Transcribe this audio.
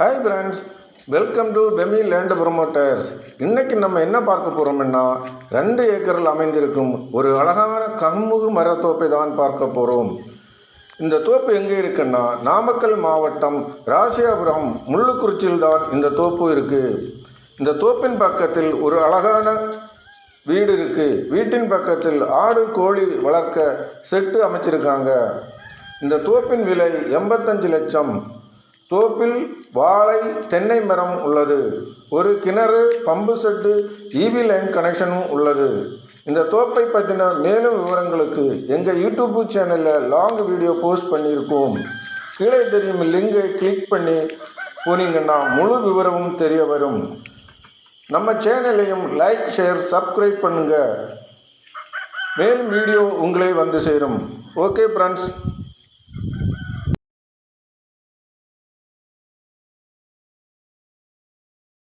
Hi friends welcome to Pemi land promoters இன்றைக்கி நம்ம என்ன பார்க்க போகிறோம்னா ரெண்டு ஏக்கரில் அமைந்திருக்கும் ஒரு அழகான கம்முகு மரத்தோப்பை தான் பார்க்க போகிறோம் இந்த தோப்பு எங்கே இருக்குன்னா நாமக்கல் மாவட்டம் ராசியாபுரம் முள்ளுக்குறிச்சியில் தான் இந்த தோப்பு இருக்குது இந்த தோப்பின் பக்கத்தில் ஒரு அழகான வீடு இருக்குது வீட்டின் பக்கத்தில் ஆடு கோழி வளர்க்க செட்டு அமைச்சிருக்காங்க. இந்த தோப்பின் விலை எண்பத்தஞ்சு லட்சம். தோப்பில் வாழை தென்னை மரம் உள்ளது. ஒரு கிணறு பம்பு செட்டு ஈவி லைன் கனெக்ஷனும் உள்ளது. இந்த தோப்பை பற்றின மேலும் விவரங்களுக்கு எங்கள் யூடியூப் சேனலில் லாங் வீடியோ போஸ்ட் பண்ணியிருக்கோம். கீழே தெரியும் லிங்கை கிளிக் பண்ணி போனீங்கன்னா முழு விவரமும் தெரிய வரும். நம்ம சேனலையும் லைக் ஷேர் சப்ஸ்கிரைப் பண்ணுங்கள் மேலும் வீடியோ உங்களே வந்து சேரும். Okay friends